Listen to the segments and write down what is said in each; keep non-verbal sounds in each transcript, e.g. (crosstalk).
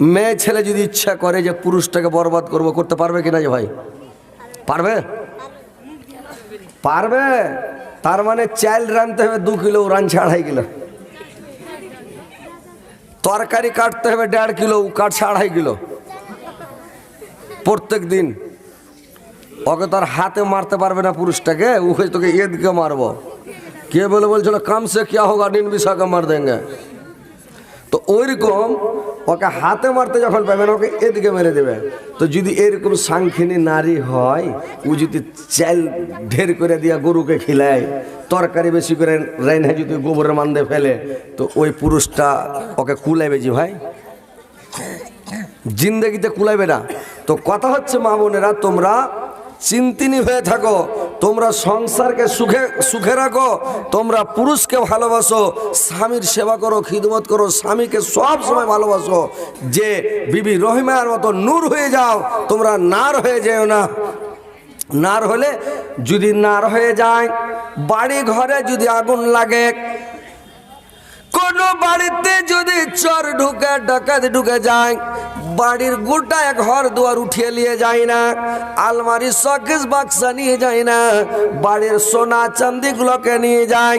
মেয়ে ছেলে যদি ইচ্ছা করে যে পুরুষটাকে বরবাদ করব, করতে পারবে কিনা যে ভাই? পারবে? পারবে। তার মানে চাল রানতে হবে, দু কিলো রানছে আড়াই কিলো। তরকারি কাটতে হবে, দেড় কিলো কাটছে আড়াই কিলো। প্রত্যেক দিন। ওকে তার হাতে মারতে পারবে না পুরুষটাকে ওকে তোকে এদিকে মারবো। কে বলে বলছিল, কামসে কে হোক নিনবিশাকে মার দেঙ্গে। তো ওইরকম ওকে হাতে মারতে যখন পাবেন ওকে এদিকে মেরে দেবে। তো যদি এরকম সাংখিনী নারী হয়, ও যদি চাল ঢের করে দিয়া গরুকে খিলায়, তরকারি বেশি করে রাইনে যদি গোবরের মান্দে ফেলে, তো ওই পুরুষটা ওকে কুলাইবে জি ভাই। জিন্দগিতে কুলাইবে না। তো কথা হচ্ছে মা বোনেরা, তোমরা চিন্তিনি হয়ে থাকো। তোমরা সংসারকে সুখে সুখে রাখো, তোমরা পুরুষকে ভালোবাসো, স্বামীর সেবা করো, খিদমত করো, স্বামীকে সব সময় ভালোবাসো। যে বিবি রহিমার মতো নূর হয়ে যাও, তোমরা নার হয়ে যেও না। নার হলে যদি নার হয়ে যায়, বাড়ি ঘরে যদি আগুন লাগে, কোনো বাড়িতে যদি চোর ঢুকে, ডাকাত ঢুকে যায় বাড়ির গোটা ঘর দুয়ার উঠিয়ে নিয়ে যায় না, আলমারি শকেস বাক্সা নিয়ে যায় না, বাড়ির সোনা চান্দি গুলোকে নিয়ে যায়।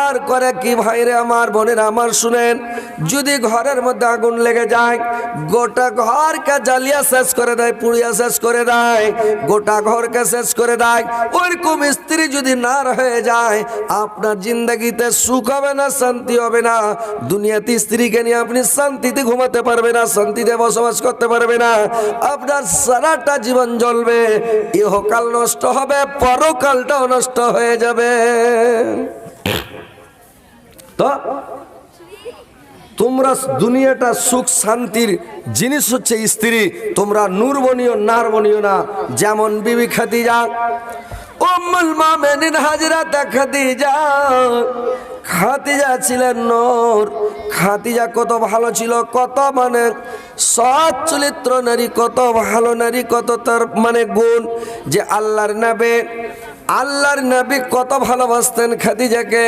আর করে কি ভাইরে আমার বোনের আমার শুনেন, যদি ঘরের মধ্যে আগুন লেগে যায়, গোটা ঘরকে জ্বালিয়া শেষ করে দেয়, পুড়িয়া শেষ করে দেয়, গোটা ঘরকে শেষ করে দেয়। ওইরকম স্ত্রী যদি না হয়ে যায়, আপনার জিন্দগিতে সুখ হবে না, শান্তি হবে না। দুনিয়াতে স্ত্রীকে নিয়ে আপনি শান্তিতে ঘুমাতে পারবে না, শান্তিতে বসবাস করতে পারবে না। আপনার সারাটা জীবন জ্বলবে। ইহকাল নষ্ট হবে, পরকালটাও নষ্ট হয়ে যাবে। তো, তোমরা দুনিয়াটা সুখ, শান্তির জিনিস হচ্ছে স্ত্রী। তোমরা নূর বনিও নার বনিও না। যেমন বিবি খাদিজা, উম্মুল মুমিনিন হাজরাত খাদিজা। খাদিজা ছিলেন নূর। খাতিজা কত ভালো ছিল, কত মানে সৎ চরিত্র নারী, কত ভালো নারী, কত তার মানে গুণ যে আল্লাহর নাবে। আল্লাহর নাবি কত ভালোবাসতেন খাদিজাকে।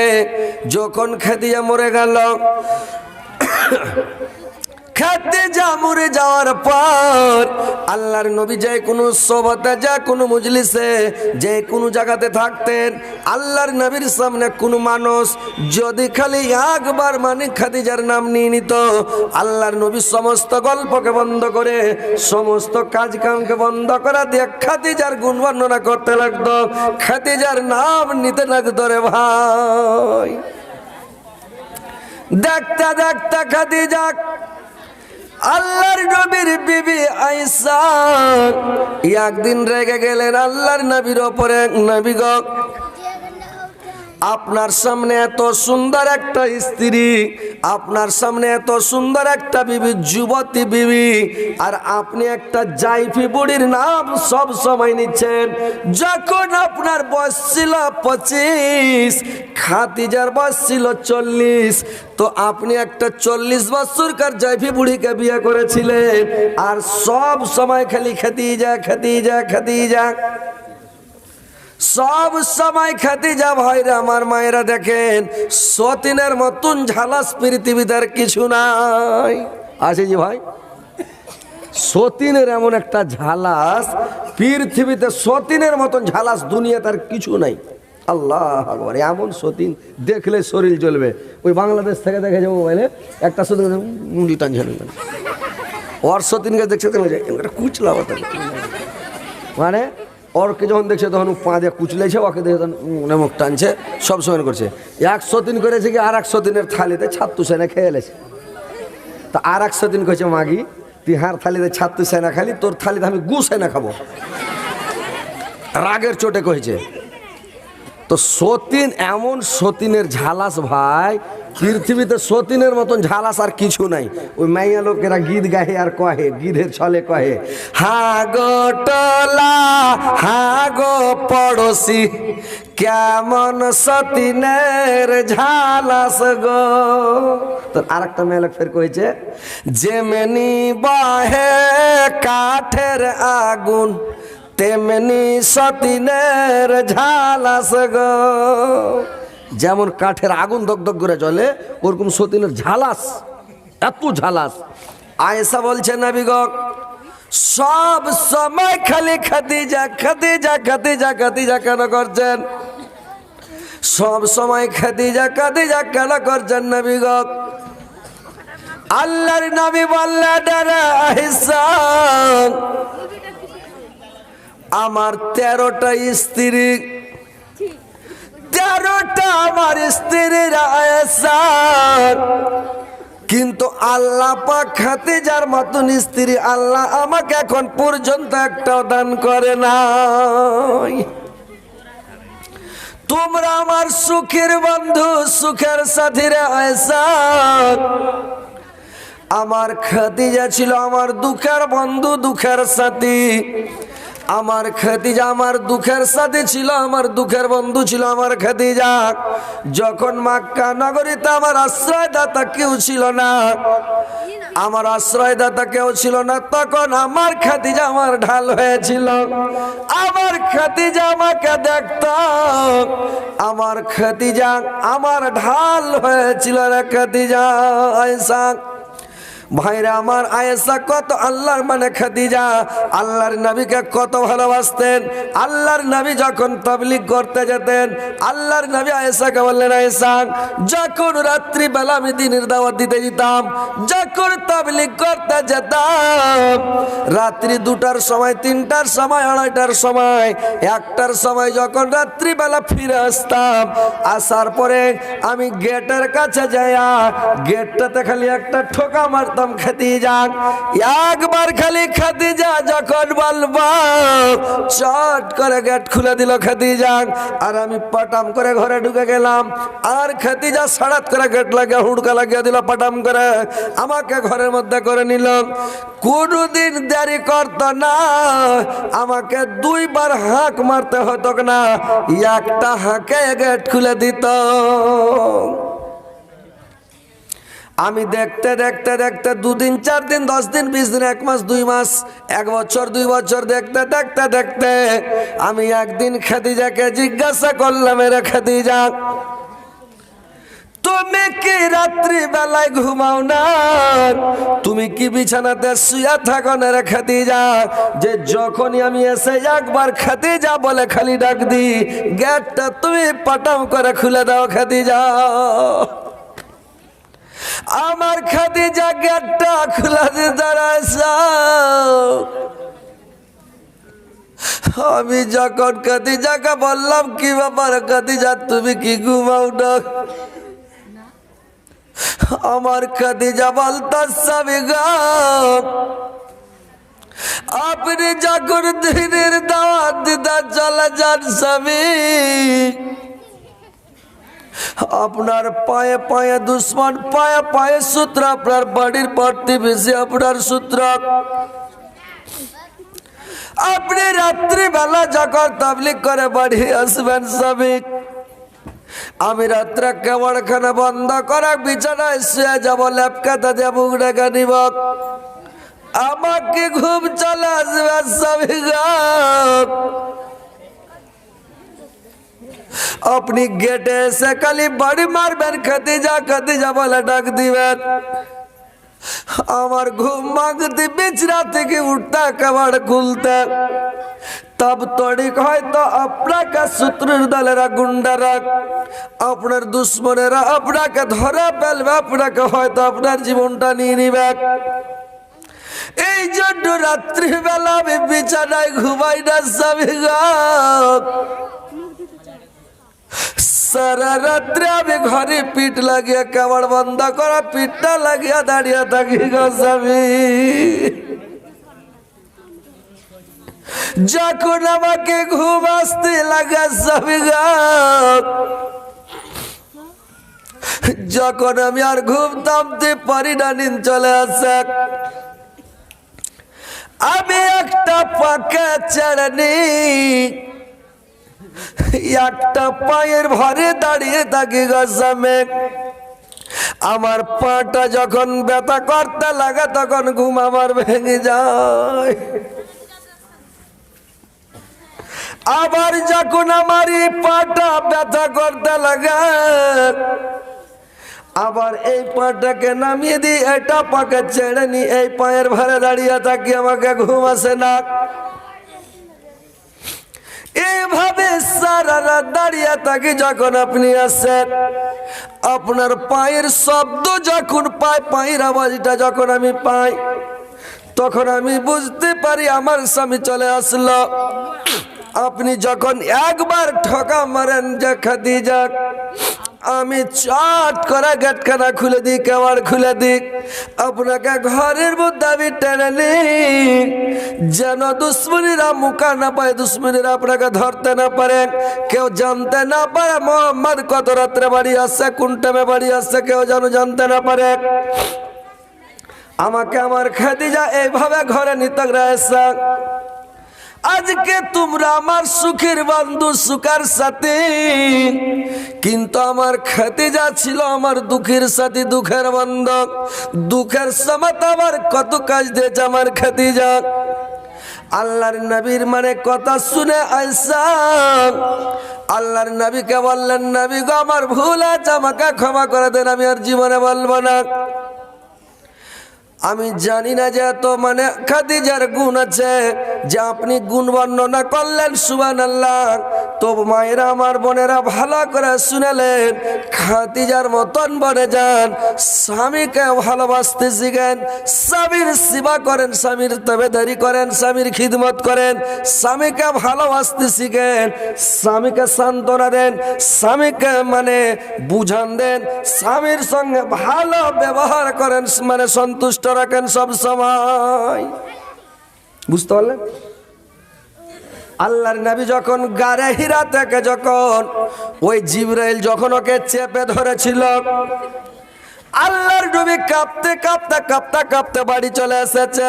যখন খাদিজা মরে গেল খাদিজা মরে যাওয়ার পর, আল্লাহর নবী যে কোনো সবতে যা কোনো মজলিসে, যে কোনো জায়গাতে থাকতেন, আল্লাহর নবীর সামনে কোনো মানুষ যদি খালি একবার মানে খাদিজার নাম নিয়ে নিত, আল্লাহর নবী সমস্ত গল্পকে বন্ধ করে, সমস্ত কাজ কামকে বন্ধ করা দিয়ে খাদিজার গুণ বর্ণনা করতে লাগতো, খাদিজার নাম নিতে লাগতো রে ভাই। দেখতে দেখতে খাদিজা আল্লাহর নবীর বিবি আইসা। একদিন রেগে গেলেন আল্লাহর নবীর ওপরে নবী গো। আপনার সামনে এত সুন্দর একটা স্ত্রী, আপনার সামনে এত সুন্দর একটা বিবি, যুবতী বিবি, আর আপনি একটা জাইফি বুড়ির নাম সব সময় নিচ্ছেন। যখন আপনার বয়স ছিল পঁচিশ খাতিজার বয়স ছিল চল্লিশ, তো আপনি একটা চল্লিশ বছরকার জাইফি বুড়িকে বিয়ে করেছিলেন। আর সব সময় খালি খেতে যা খেতে যা খেতে যা সব সময় যা ভাইরা আমার মায়েরা দেখেন, সতীনের মতন ঝালাস পৃথিবীতে আর কিছু নাই। আছে জি ভাই? সতীনের এমন একটা ঝালাস, পৃথিবীতে সতীনের মতন ঝালাস দুনিয়াতে আর কিছু নাই। আল্লাহ আকবার, এমন সতীন দেখলে শরীর জ্বলবে। ওই বাংলাদেশ থেকে দেখে যাব মোবাইলে, একটা সতীন মুন্ডি ওর সতীনকে দেখছে কুচলা মানে ওরকে যখন দেখছে, তখন পা দিয়ে কুচলেছে ওকে দেখে তখন মুখ টানছে, সব সময় করছে। একশো দিন করেছে কি আর একশো দিনের থালিতে ছাত্তু সেনা খেয়ে এলেছে। তা আর একশো দিন করেছে মাগি, তুই হার থালিতে ছাত্তু সেনা খালি, তোর থালিতে আমি গু সেনা খাব। রাগের চোটে কয়েছে তো সতীন এমন সতীনের ঝালাস ভাই, পৃথিবীতে সতীনের মতন ঝালাস আর কিছু নাই। ওই মাইয়া লোকেরা গীত গাহে আর কহে, গীতের ছলে কহে, হা গো টলা, হা গো পড়োশি, কেমন সতীনের ঝালাস গো? তো আর একটা মেয়ে লোক ফের কয়েছে যেমনি বাহে কাঠের আগুন তেমনি সতীনের ঝালাস গো। যেমন কাঠের আগুন দগদগ করে চলে ওরকম সতীনের ঝালাস এত ঝালাস আয়েশা বলছে নবীগ সব সময় খালি খাদিজা খাদিজা খাদিজা খাদিজা কেন করছেন? সব সময় খাদিজা খাদিজা কেন করছেন নবীগ আল্লাহর নবী বললেন আহসান আমার তেরোটা স্ত্রী। তেরোটা আমার স্ত্রীর কিন্তু আল্লাহ পাক খাতিজার মতন স্ত্রী আল্লাহ আমাকে এখন পর্যন্ত একটাও দান করে নাই। তোমরা আমার সুখের বন্ধু, সুখের সাথীরা আহসান আমার খাদিজা ছিল আমার দুঃখের বন্ধু, দুঃখের সাথী। আমার খাদিজা আমার দুঃখের সাথে ছিল, আমার দুঃখের বন্ধু ছিল আমার খাদিজা। যখন মাক্কা নগরীতে আমার আশ্রয়দাতা কেউ ছিল না, আমার আশ্রয়দাতা কেউ ছিল না, তখন আমার খাদিজা আমার ঢাল হয়েছিল। আমার খাদিজা আমাকে দেখত, আমার খাদিজা আমার ঢাল হয়েছিল রে খাদিজা আয়সা ভাইরা আমার আয়েসা কত আল্লাহর মানে খাদিজা। আল্লাহর নবীকে কত ভালোবাসতেন। আল্লাহর নবী যখন তবলিগ করতে যেতেন, আল্লাহর নবী আয়েশাকে বললেন, আয়েশা, যখন রাত্রিবেলা আমি দিনের দাওয়াত দিতে যেতাম, যখন তবলিগ করতে যেতাম, রাত্রি দুটার সময়, তিনটার সময়, আড়াইটার সময়, একটার সময় যখন রাত্রিবেলা ফিরে আসতাম, আসার পরে আমি গেটের কাছে যাইয়া, গেটটাতে খালি একটা ঠোকা মারতাম খাদিজা একবার খালি খাদিজা যখন বলব, চট করে গেট খুলে দিল খাদিজা। আর আমি পাটাম করে ঘরে ঢুকে গেলাম। আর খাদিজা সাড়াত করে গেট লাগিয়ে, হুড়কা লাগিয়ে দিল পাটাম করে। আমাকে ঘরের মধ্যে করে নিল। কোনদিন দেরি করতো না। আমাকে দুইবার হাঁক মারতে হতো না। একটা হাঁকে গেট খুলে দিত। আমি দেখতে দেখতে দেখতে দুদিন চার দিন দশ দিন বিশ দিন এক মাস, দুই মাস, এক বছর, দুই বছর দেখতে দেখতে দেখতে আমি একদিন খাদিজাকে জিজ্ঞাসা করলাম, এরা খাদিজা, তুমি কি রাত্রি বেলায় ঘুমাও না? তুমি কি বিছানাতে শুয়ে থাকো না রে খাদিজা? যে যখনই আমি এসে একবার খাদিজা বলে খালি ডাক দি গেটটা তুমি পাটাম করে খুলে দাও খাদিজা। আমার খাদিজা গেটটা খোলা দিয়ে দাঁড়াইছ আমি যখন খাদিজাকে বললাম, কি ব্যাপার খাদিজা, তুমি কি ঘুমাও না? আমার খাদিজা বলতাম আপনি যখন দিনের দাওয়াত দিদা চলে যান স্বামী আপনার পায়ে পায়ে দুশ্মন, পায়ে পায়ে সূত্র, আপনার বাড়ির প্রতিবেশী আপনার সূত্র। আপনি রাত্রিবেলা যখন তাবলিক করে বাড়ি আসবেন সবিক, আমি রাত্রে কেমনখানে বন্ধ করা বিছানায় শুয়ে যাব ল্যাপকাতা দিয়ে ডেকে নিব। আমাকে ঘুম চলে আসবে সবিক? আপনি গেটে এসে খালি বাড়ি মারবেন খাদিজা খাদিজা বলে ডাক দিবেন আমার ঘুম মাগতে বিছরা থেকে উঠতে কাবার খুলতে তব তড়িক হয়তো আপনাকে শত্রুর দলেরা গুন্ডারা আপনার দুশ্মনেরা আপনাকে ধরে ফেলবে আপনাকে হয়তো আপনার জীবনটা নিয়ে নিবে এই জন্য রাত্রিবেলা আমি বিছানায় ঘুমাই না, স্বামী সারা রাত্রে আমি ঘরে পিঠ লাগিয়ে কাবার বন্ধ করা পিঠটা লাগিয়া দাঁড়িয়ে থাকি গোস্বামী যখন আমাকে ঘুম আসতে লাগে স্বামী যখন আমি আর ঘুম থামতে পারি না, নিন চলে আসে। আমি একটা পাকা ছেড়ে নিই একটা পায়ের ভরে দাঁড়িয়ে থাকি গসামে আমার পাটা যখন ব্যথা করতে লাগে, তখন ঘুম আমার ভেঙে যায়। আবার যখন আমার এই পাটা ব্যথা করতে লাগে, আবার এই পাটাকে নামিয়ে দিই এটা পাকে ছেড়ে নি এই পায়ের ভারে দাঁড়িয়ে থাকি, আমাকে ঘুম আসে না। এইভাবে সারা রাত দাঁড়িয়ে থাকে যখন আপনি আসেন। আপনার পায়ের শব্দ যখন পাই পায়ের আওয়াজটা যখন আমি পাই, তখন আমি বুঝতে পারি আমার স্বামী চলে আসলো। আপনি যখন একবার ঠকা মারেন যে খাদি যাক। আমি চট করে গেটখানা খুলে দিই কেমন খুলে দিই আপনাকে ঘরের মধ্যে আমি টেনে নিই। যেন দুশ্মনীরা মুখা না পায়, দুশ্মনীরা আপনাকে ধরতে না পারে। কেউ জানতে না পারে মোহাম্মদ কত রাত্রে বাড়ি আসছে কোন টাইমে বাড়ি আসছে কেউ যেন জানতে না পারে। আমাকে আমার খাদিজা এইভাবে ঘরে নিতে রয়েছে আজকে তোমরা আমার সুখের বন্ধু, সুখার সাথে। কিন্তু আমার খাতিজা ছিল আমার দুঃখের সাথে, দুঃখের বন্ধক। দুঃখের সময় তো আমার কত কাজ দিয়েছে আমার খাতিজা আল্লাহর নবীর মানে কথা শুনে আইসা আল্লাহর নবীকে বললেন, নবী গো, আমার ভুল আছে, আমাকে ক্ষমা করে দেন, আমি আর জীবনে বলব না। আমি জানি না যে এত মানে খাদিজার গুণ আছে যে আপনি গুণ বর্ণনা করলেন সুবান আল্লাহ তো মায়েরা আমার বোনেরা ভালো করে শুনেলেন, খাদিজার মতন বনে যান, স্বামীকে ভালোবাসতে শিখেন, স্বামীর সেবা করেন, স্বামীর তবেদারি করেন, স্বামীর খিদমত করেন, স্বামীকে ভালোবাসতে শিখেন, স্বামীকে সান্ত্বনা দেন, স্বামীকে মানে বুঝান দেন, স্বামীর সঙ্গে ভালো ব্যবহার করেন মানে সন্তুষ্ট রাখেন সব সময়। বুঝতে পারলেন? আল্লাহর নবী যখন গারে হীরা থেকে যখন ওই জিব্রাইল যখন ওকে চেপে ধরেছিল, আল্লাহর নবী কাঁপতে কাঁপতে কাঁপতে কাঁপতে বাড়ি চলে এসেছে।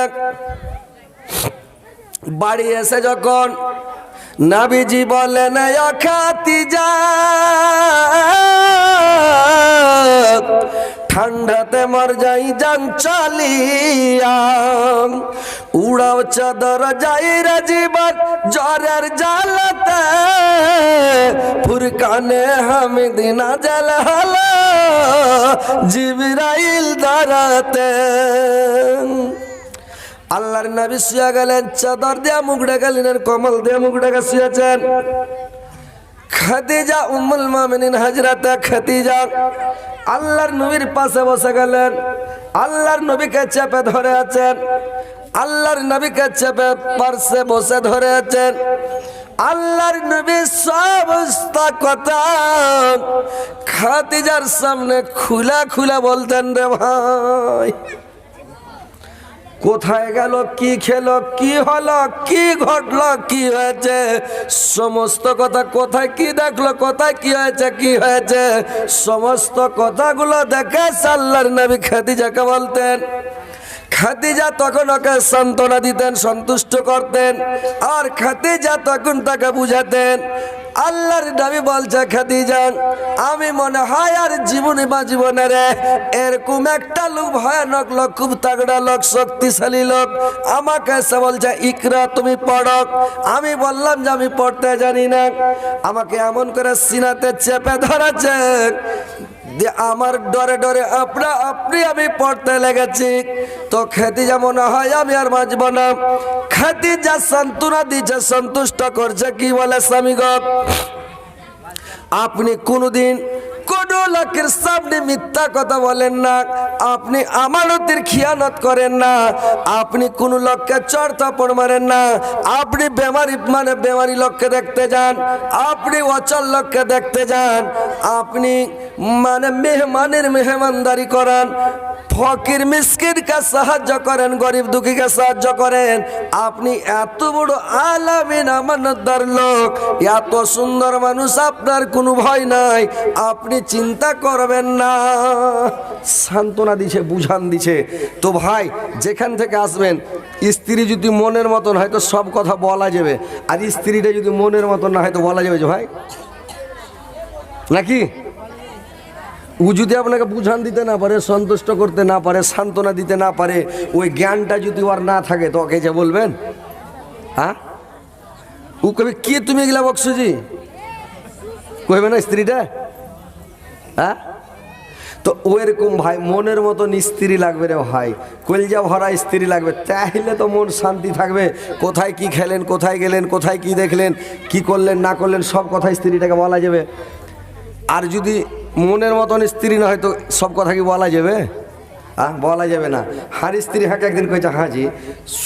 বাড়ি এসে যখন নাবিজি বলেন খাতি যা ঠান্ডাতে মর যাই যান চালিয়া। উড়াও চাদর যাই রে জীবন জ্বরের জালতে ফুরকানে হামিদিনা জল হলো জিবরাইল দাঁড়াতে আল্লাহর নবী শুয়া গেলেন, চাদর দিয়া মুখ গেলেন কমল দিয়া মুখ ডাকা শুয়েছেন। খাদিজা উম্মুল মুমিনিন হযরত খাদিজা। আল্লাহর নবীর পাশে বসে গেলেন। আল্লাহর নবীকে চেপে ধরে আছেন আল্লাহর নবীকে চেপে পার্শ্বে বসে ধরে আছেন আল্লাহর নবী সমস্ত কথা। খাদিজার সামনে খুলা খুলা বলতেন রে ভাই। কোথায় গেল, কি খেলো, কি হলো, কি ঘটলো, কি হয়েছে? সমস্ত কথা কোথায় কি দেখল, কোথায় কি হয়েছে কি হয়েছে? সমস্ত কথাগুলো দেখে সাল্লার নবী খাদিজাকে বলতেন। খাদিজা তখন ওকে সান্ত্বনা দিতেন, সন্তুষ্ট করতেন, আর খাদিজা তখন তাকে বুঝাতেন আল্লাহর নবী বলছে খাদিজা আমি মনে হয় আর জীবনে বা জীবনে রে। এরকম একটা লোক, ভয়ানক লোক, খুব তাগড়া লোক, শক্তিশালী লোক। আমাকে এসে বলছে, ইকরা, তুমি পড়ক আমি বললাম যে, আমি পড়তে জানি না। আমাকে এমন করে সিনাতে চেপে ধরেছে। যে আমার ডরে ডরে আপনা আপনি আমি পড়তে লেগেছি। তো খেতে যা মনে হয়, আমি আর বাঁচব না। খেতে যা সান্ত্বনা দিচ্ছে সন্তুষ্ট করছে কি বলে স্বামী আপনি কোনোদিন কোন লোকের সামনে মিথ্যা কথা বলেন না। আপনি আমানতের খিয়ানত করেন না। আপনি কোন লোককে চড় থাপড় মারেন না। আপনি বেমারি মানে বেমারি লোককে দেখতে যান। আপনি অচল লোককে দেখতে যান। আপনি মানে মেহমানের মেহমানদারি করান, ফকির মিসকিনকে সাহায্য করেন, গরিব দুঃখীকে সাহায্য করেন। আপনি এত বড় আলামিন আমানতদার লোক, এত সুন্দর মানুষ আপনার কোনো ভয় নাই, আপনি চিন্তা করবেন না। সান্ত্বনা দিছে, বুঝান দিছে। তো ভাই, যেখান থেকে আসবেন, স্ত্রী যদি মনের মতন হয় তো সব কথা বলা যাবে। আর স্ত্রীটা যদি মনের মতন না হয় তো বলা যাবে যে, ভাই নাকি? ও যদি আপনাকে বুঝান দিতে না পারে, সন্তুষ্ট করতে না পারে, সান্ত্বনা দিতে না পারে, ওই জ্ঞানটা যদি ওর না থাকে, তো ওকে যে বলবেন? হ্যাঁ? ও কবে কে তুমি এগুলা বকসুজি? কইবে না স্ত্রীটা? হ্যাঁ? তো ওইরকম ভাই, মনের মতন স্ত্রী লাগবে রে ভাই। কলজা ভরা স্ত্রী লাগবে। তাহলে তো মন শান্তি থাকবে। কোথায় কি খেলেন, কোথায় গেলেন, কোথায় কি দেখলেন, কি করলেন, না করলেন, সব কথা স্ত্রীটাকে বলা যাবে। আর যদি মনের মতন স্ত্রী না হয় তো সব কথা কি বলা যাবে? আহ বলা যাবে না। হার স্ত্রী হাকে একদিন কয়েছে হাজি,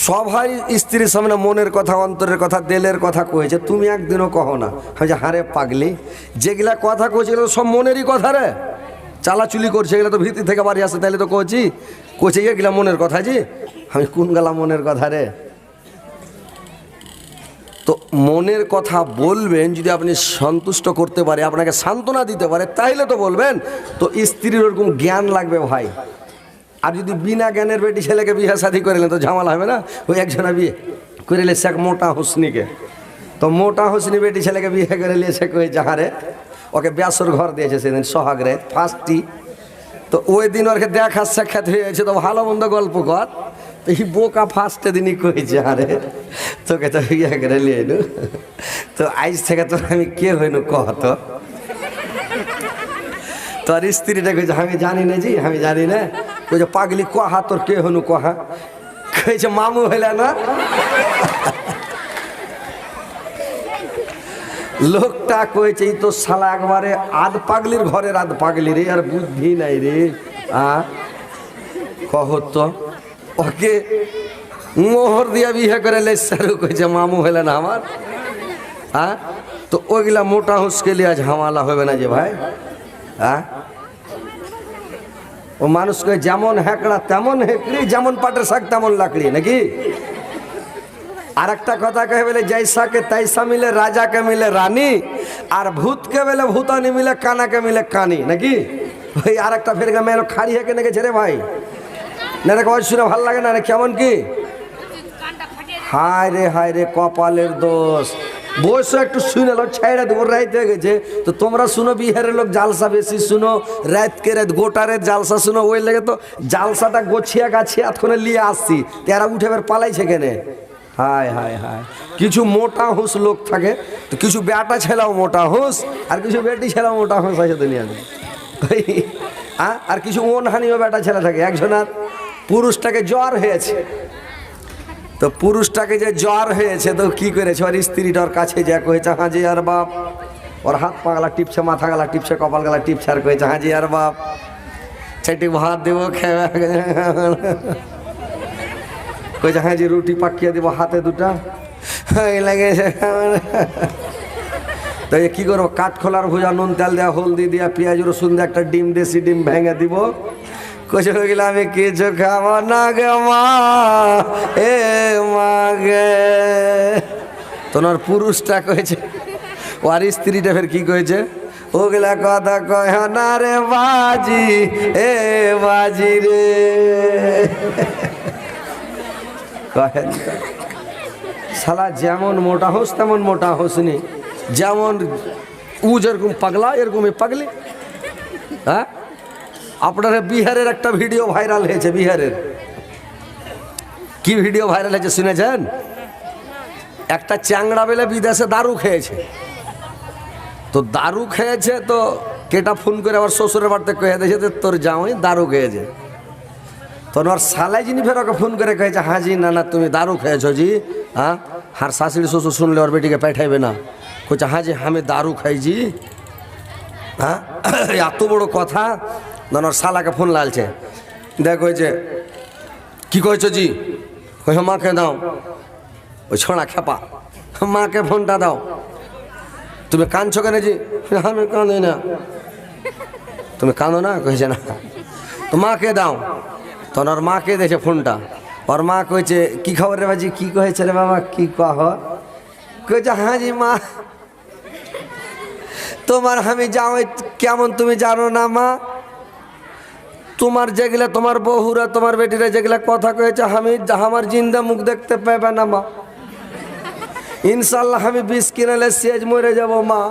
সবাই স্ত্রীর সামনে মনের কথা, অন্তরের কথা, দেলের কথা কয়েছে তুমি একদিনও কহো না। যে হারে পাগলি, যেগুলা কথা কয়েছে এগুলো সব মনেরই কথা রে। চালাচুলি করছে, এগুলো তো ভিতর থেকে বাড়ি আসে তাহলে তো কছি কচে এগুলা মনের কথা জি? আমি কোন গেলাম মনের কথা রে? তো মনের কথা বলবেন, যদি আপনি সন্তুষ্ট করতে পারে, আপনাকে সান্ত্বনা দিতে পারে, তাইলে তো বলবেন। তো স্ত্রীর ওরকম জ্ঞান লাগবে ভাই। আর যদি বিনা জ্ঞানের বেটি ছেলেকে বিয়ে, শাদি করিলেন তো ঝামেলা হবে না? ওই একজনা বিয়ে করিলে সে এক মোটা হুসনিকে। তো মোটা হুসনি বেটি ছেলেকে বিয়ে করে নিয়ে সে কয়ে যাহারে? ওকে ব্যাসর ঘর দিয়েছে সেদিন, সোহাগরে ফার্স্টটি তো ওই দিন ওরকে দেখা সাক্ষাৎ হয়ে হয়েছে, তো ভালো মন্দ গল্প কর। এই বোকা ফার্স্টে দিনই কইছে আরে তোকে তো ইয়ে করে নিয়ে তো আইজ থেকে তোর আমি কে হইনু কহ তো? তোর স্ত্রীটা কইছে, আমি জানি না জি, আমি জানি না। কইছে, পাগলি কহা, তোর কে হনু কহা? কইছে, মামু হইলে না? লোকটা কয়েছে এই তো শালা একবারে আধ পাগলির ঘরের আধ পাগলি রে, আর বুদ্ধি নাই রে। আ? কহ তো। ওকে মোহর দিয়া বিয়ে করে লে সারু কইছে, মামু হলে না আমার। হ্যাঁ? তো ওইগুলা মোটা হুসকে লিয়া ঝামেলা হবে না যে ভাই? হ্যাঁ? ও মানুষকে যেমন হ্যাকড়া তেমন হেকড়ি, যেমন পাটের শাক তেমন লাকড়ি। নাকি? আর একটা কথা কে বলে জৈসাকে তৈসা মিলে, রাজাকে মিলে রানী, আর ভূতকে বলে ভূতানি মিলে, কানাকে মিলে কানি। নাকি? ওই আর একটা ফের মেয়ের খাড়ি হেঁকে নেগেছে রে ভাই। না রে শুনে ভালো লাগে না রে, কেমন কি? হায় রে হায় রে, কপালের দোষ। বয়স একটু শুনে লো ছাইড়া দেবো, রাইত হয়ে গেছে। তো তোমরা শুনো, বিহারের লোক জালসা বেশি শুনো রাতকে রাত গোটা রাত জালসা শুনো, ওই লেগে তো জালসাটা গোছিয়া গাছিয়া এতক্ষণে নিয়ে আসছি। তেরা উঠে এবার পালাইছে কেনে? হায় হায় হায়। কিছু মোটা হুঁস লোক থাকে, তো কিছু বেটা ছেলেও মোটা হুঁস আর কিছু বেটি ছেলেও মোটা হুঁস আছে দুনিয়াতে। আর কিছু মনহানিও বেটা ছেলে থাকে একজনের পুরুষটাকে জ্বর হয়েছে। তো পুরুষটাকে যে জ্বর হয়েছে, তো কি করেছে? ওর স্ত্রীটার কাছে যা কয়েছে হাজি আর বাপ। ওর হাত পা গলা টিপছে, মাথা গলা টিপছে, কপাল গলা টিপছে, আর কয়েছে হাজি আর বাপ। চারটি ভাত দেবো, খেয়ে কইছে হ্যাঁ যে রুটি পাকিয়ে দেবো হাতে দুটা। লেগেছে। তো কি করব? কাঠ খোলার ভুজা, নুন, তেল দেওয়া হলদি দিয়া, পেঁয়াজ, রসুন দিয়ে, একটা ডিম দেশি ডিম ভেঙে দিব। হয়ে গেলে আমি কিছু খাব না গে মা, এ মা গে। তোমার পুরুষটা কয়েছে ও আর স্ত্রীটা ফের কি কয়েছে ওগুলা কথা কয়, না রে বাজি, এ বাজি রে। কহেন। শালা যেমন মোটা হোস, তেমন মোটা হোসনি যেমন উ যেরকম পাগলা, এরকমই পাগলি। হ্যাঁ? আপনার বিহারের একটা ভিডিও ভাইরাল হয়েছে, বিহারের। কি ভিডিও ভাইরাল হয়েছে শুনেছেন? একটা চ্যাংড়া বেলে বিদেশে দারু খেয়েছে। তো দারু খেয়েছে তো কেটা ফোন করে আবার শ্বশুরের বাড়িতে কয়ে দিয়েছে যে তোর জামাই দারু খেয়েছে। তো ওর সালাই যিনি ফের ওকে ফোন করে কয়েছে হ্যাঁ জি, না না, তুমি দারু খেয়েছো জি হ্যাঁ? হার শাশুড়ি শ্বশুর শুনলে ওর বেটিকে পাঠাইবে না। কইছে হ্যাঁ জি, আমি দারু খাইছি। হ্যাঁ? এত বড় কথা। না ওর শালাকে ফোন লালছে। দেখ হয়েছে কি কয়েছো জি? কই মাকে দাও। ওই ছোড়া খেপা, মাকে ফোনটা দাও। তুমি কাঁদছো কেন জি? আমি কাঁদি না। তুমি কাঁদো না? কইছে, না। তো মাকে দাও। তখন ওর মাকে দিয়েছে ফোনটা। ওর মা কইছে, কি খবর রে বাজি? কি কয়েছে রে বাবা? কি কহ? কইছে হ্যাঁ জি মা। তোমার আমি যাও কেমন তুমি জানো না মা? তোমার যেগুলা তোমার বহুরা তোমার বেটিরা যেগুলা কথা কয়েছে, আমি আমার জিন্দা মুখ দেখতে পাবে না, মা। ইনশাল্লাহ আমি বিষ কিনালে সেজ মরে যাব, মা।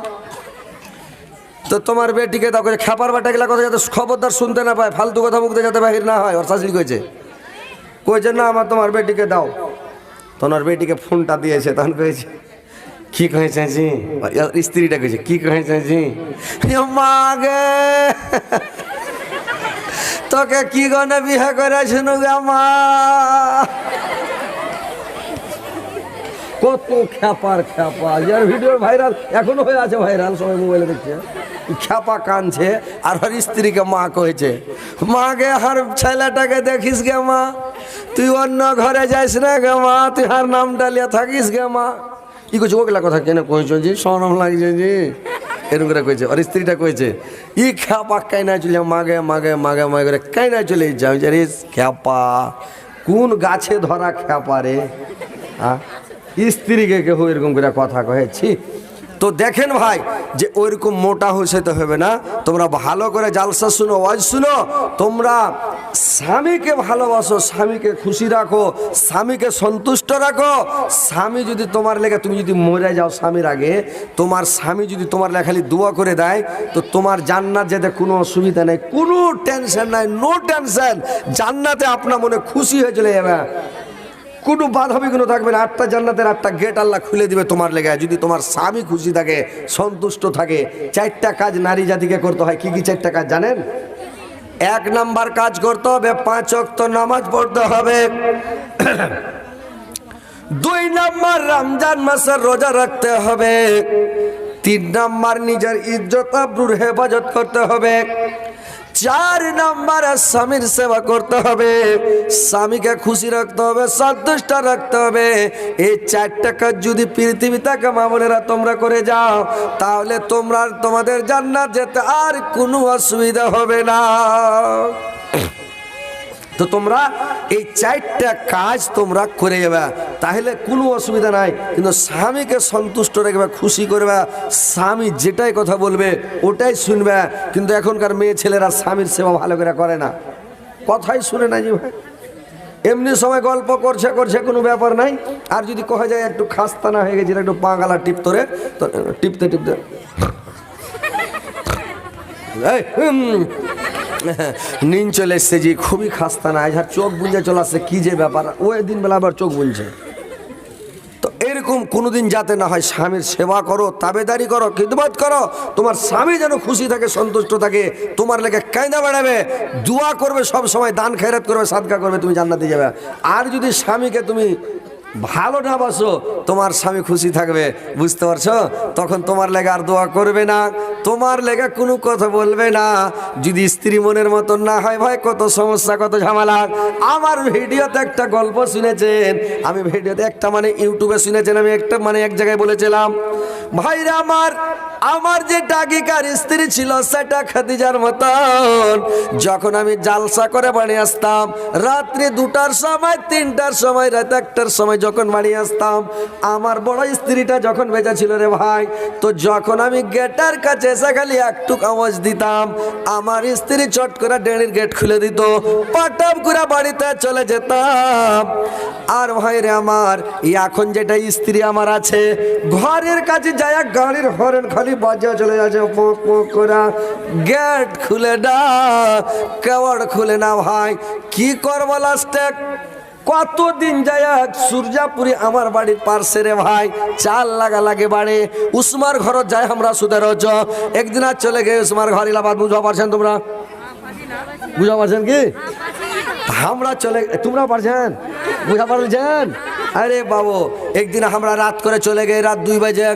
তো তোমার বেটিকে দাও কইছে খেপার বাটা গেলা কথা যাতে খবরদার শুনতে না পায়, ফালতু কথা মুখ দিয়ে যাতে বাহির না হয়, ওর শাশুড়ি কইছে। কইছে, না, আমার তোমার বেটিকে দাও। তোমার বেটিকে ফোনটা দিয়েছে, তখন কয়েছে কি জি? ওর স্ত্রীটা কইছে, কি কহেছে জি? মা গে। তোকে কি গনে বিয়ে করেছিল মা? কত খ্যাপার খ্যাপা। যার ভিডিও ভাইরাল এখনও হয়ে আছে ভাইরাল সবাই মোবাইলে দেখছে। খ্যাপা কানছে আর ওর স্ত্রীকে মা কয়েছে মাকে হার ছেলেটাকে দেখিস গে মা, তুই অন্য ঘরে যাইস না গে মা, তুই হার নাম ডালিয়া থাকিস গে মা। কি করছে ওগুলা কথা কেন কইছ জি? সরম লাগছে জি? এরকম করে কয়েছে আর স্ত্রীটা কয়েছে ই খ্যাপা কাই না চলে মাগে মাগে মাগে মাগে করে কাই না চলে যাও। যে খেয়াপা কোন গাছে ধরা খ্যাপা রে? হ্যাঁ স্ত্রীকে কেউ এরকম করে কথা কহেছি তো দেখেন ভাই, যে ওইরকম মোটা হইতে হবে না। তোমরা ভালো করে জালসা শুনো, ওয়াজ শুনো। তোমরা স্বামীকে ভালোবাসো, স্বামীকে খুশি রাখো, স্বামীকে সন্তুষ্ট রাখো। স্বামী যদি তোমার লেগে, তুমি যদি মরে যাও স্বামীর আগে, তোমার স্বামী যদি তোমার লেগে খালি দোয়া করে দেয়, তো তোমার জান্নাত যেতে কোনো অসুবিধা নেই, কোনো টেনশন নাই নো টেনশন জান্নাতে আপনার মনে খুশি হয়ে চলে যাবে। কোনো বাধা বিঘ্ন থাকবে না। আটটা জান্নাতের আটটা গেট আল্লাহ খুলে দিবে তোমার লেগে যদি তোমার স্বামী খুশি থাকে, সন্তুষ্ট থাকে, চারটা কাজ নারী জাতিকে করতে হয়, কি কি চারটা কাজ জানেন? এক নাম্বার কাজ করতে হবে, পাঁচ অক্ত নামাজ পড়তে হবে। দুই নাম্বার রমজান মাসের রোজা রাখতে হবে। তিন নাম্বার নিজের ইজ্জত, আব্রুর হেফাজত করতে হবে। চার নাম্বার স্বামীর সেবা করতে হবে। স্বামীকে খুশি রাখতে হবে, সন্তুষ্ট রাখতে হবে। এই চারটা কাজ যদি পৃথিবী মামলেরা তোমরা করে যাও, তাহলে তোমরা তোমাদের জান্নাত যেতে আর কোনো অসুবিধা হবে না। তো তোমরা এই চারটা কাজ তোমরা করে যাবে। তাহলে কোনো অসুবিধা নাই, কিন্তু স্বামীকে সন্তুষ্ট রাখবে খুশি করবে স্বামী যেটাই কথা বলবে, ওটাই শুনবে। কিন্তু এখনকার মেয়ে ছেলেরা স্বামীর সেবা ভালো করে করে না। কথাই শুনে না যে ভাই। এমনি সময় গল্প করছে করছে, কোনো ব্যাপার নাই। আর যদি কহে যায় একটু খাস্তানা হয়ে গেছিল একটু পাগালা টিপ ধরে, তো টিপতে টিপতে। (laughs) নিন চলে এসছে যে খুবই খাস্তা না আর চোখ বুঝে চলে আসছে, কি যে ব্যাপার? ওই দিন বেলা আবার চোখ বুঝছে তো এরকম কোনোদিন যাতে না হয় স্বামীর সেবা করো, তাবেদারি করো, খিদমত করো, তোমার স্বামী যেন খুশি থাকে, সন্তুষ্ট থাকে, তোমার লেগে কায়দা বাড়াবে, দোয়া করবে, সব সময় দান খেরাত করবে, সাদকা করবে, তুমি জান্নাতে যাবে। আর যদি স্বামীকে তুমি ভালো না বাসো তোমার স্বামী খুশি থাকবে, বুঝতে পারছ? তখন তোমার লেগে আর দোয়া করবে না, তোমার লেগে কোনো কথা বলবে না। যদি স্ত্রী মনের মতন না হয়, ভাই, কত সমস্যা, কত ঝামেলা। আমার ভিডিওতে একটা গল্প শুনেছেন, আমি ভিডিওতে একটা মানে ইউটিউবে শুনেছেন, আমি একটা মানে এক জায়গায় বলেছিলাম, ভাইরা আমার আমার যে ডাকিকার স্ত্রী ছিল, সেটা খাদিজার মতন। যখন আমি জালসা করে বাড়ি আসতাম, রাত্রি দুটার সময়, তিনটার সময়, রাত একটার সময় যখন বাড়ি আসতাম, আমার বড় স্ত্রীটা যখন বেঁচে ছিল রে ভাই, তো যখন আমি গেটার কাছে এসে খালি একটু আওয়াজ দিতাম, আমার স্ত্রী চট করে ডেড়ির গেট খুলে দিত পাটাপ করে বাড়িতে চলে যেতাম। আর ভাই রে আমার এখন যেটা স্ত্রী আমার আছে, ঘরের কাছে যায় গাড়ির হরেন খালি বাজা চলে যাচ্ছে পোক পোক করে। গেট খুলে না, কেওয়াড় খুলে না ভাই। কি করব লাস্টে কতদিন যায় সূর্যাপুরি আমার বাড়ির পার্শ্বে রে ভাই। চাল লাগা লাগে বাড়ি। উসমার ঘর যায় আমরা সুদের একদিন আর চলে গে উসমার ঘর ইলাবাদ বুঝা পারছেন তোমরা? বুঝা পারছেন কি? আমরা চলে, তোমরা পারছেন? বুঝা পারছেন? আরে বাবু, একদিন আমরা রাত করে চলে গে রাত দুই বাজে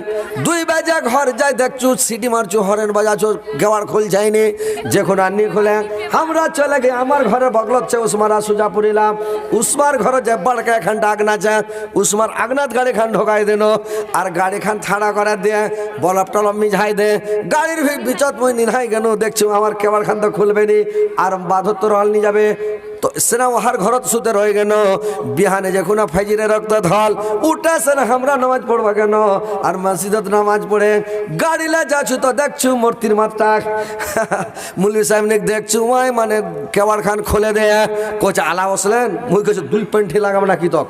দুই বাজে ঘর যাই দেখছু, সিটি মারছু, হরেন বাজাছো, গেওয়ার খোল যায়নি যখন আননি খোলে। আমরা চলে গে আমার ঘরে বগলচ্ছে উসমার সুজা পুরিলাম উসমার ঘরে যে বড়কা এখানটা আগনা আছে উসমার আগনাত গাড়ি খান ঢোকাই দেন, আর গাড়ি খান থাড়া করে দিয়ে বলব টলব মিঝাই দে। গাড়ির ভি- বিচত মই নিহাই গেল দেখছ আমার কেবার খান তো খুলবে নি, আর বাধর তো রল নিয়ে যাবে। তো সেনা ওহার ঘরত সুতে রয়ে গেল। বিহানে যখন ফাইজিরে রক্ত ধল, উঠা সেনা আমরা নামাজ পড়বা কেন? আর মসজিদত নামাজ পড়ে। গাড়িলে যাচ্ছু তো দেখছু মূর্তির মাত্রা। মুলি সাহেব নে দেখছু ওই মানে কেবার খান খুলে দে। কোচ আলা বসলেন? মুই কেছে দুই পেন্টি লাগাবো নাকি তক?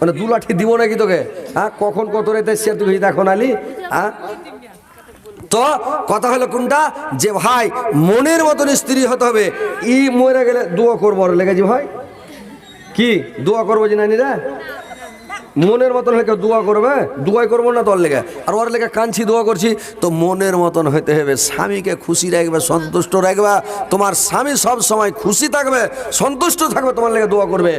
মানে দু লাঠি দিব নাকি তোকে? হ্যাঁ কখন কত রেতে সে তুই দেখো নালি? হ্যাঁ? তো কথা হলো কোনটা? যে ভাই মনের মতন স্ত্রী হতে হবে। ই মরে গেলে দোয়া করব আর লেগেছি ভাই। কি? দোয়া করব যে নানি রে মনের মতন হয়ে কেউ দোয়া করবে? দোয়াই করব না তোর লেগে? আর ওর লেগে কাঁদছি, দোয়া করছি। তো মনের মতন হইতে হবে। স্বামীকে খুশি রাখবে, সন্তুষ্ট রাখবে। তোমার স্বামী সব সময় খুশি থাকবে, সন্তুষ্ট থাকবে, তোমার লেগে দোয়া করবে।